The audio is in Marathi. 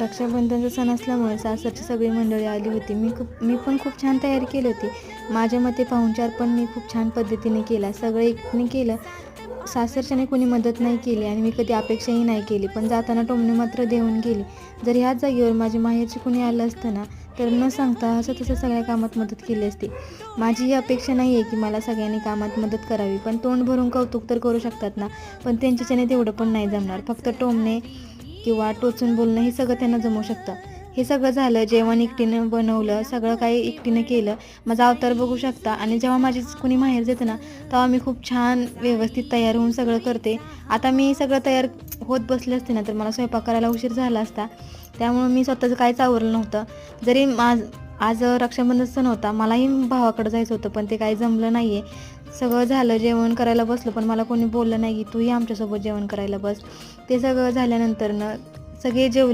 रक्षाबंधनचा सण असल्यामुळे सासरची सगळी मंडळी आली होती. मी खूप मी पण खूप छान तयारी केली होती. माझ्या मते पाहुणचार पण मी खूप छान पद्धतीने केला. सगळं एकने केलं. सासरच्याने कोणी मदत नाही केली आणि मी कधी अपेक्षाही नाही केली. पण जाताना टोमणे मात्र देऊन गेली. जर ह्याच जागेवर माझी माहेरची कोणी आलं असतं ना तर न सांगता असं तसं सगळ्या कामात मदत केली असती. माझी ही अपेक्षा नाही आहे की मला सगळ्यांनी कामात मदत करावी. पण तोंड भरून कौतुक तर करू शकतात ना. पण त्यांच्याच्याने तेवढं पण नाही जमणार. फक्त टोमणे किंवा टोचून बोलणं हे सगळं त्यांना जमू शकतं. हे सगळं झालं जेवण एकटीनं बनवलं सगळं काही एकटीनं केलं माझा अवतार बघू शकता. आणि जेव्हा माझी कुणी माहेर जातं ना तेव्हा मी खूप छान व्यवस्थित तयार होऊन सगळं करते. आता मी सगळं तयार होत बसले असते ना तर मला स्वयंपाक करायला उशीर झाला असता. त्यामुळं मी स्वतःचं काहीच आवरलं नव्हतं. जरी माझ आज रक्षाबंधन सण होता. मलाही भावाकडे जायचं होतं पण ते काही जमलं नाही आहे सगळं झालं जेवण करायला बसलं पण मला कोणी बोललं नाही की तूही आमच्यासोबत जेवण करायला बस. ते सगळं झाल्यानंतरनं सगळे जेवले.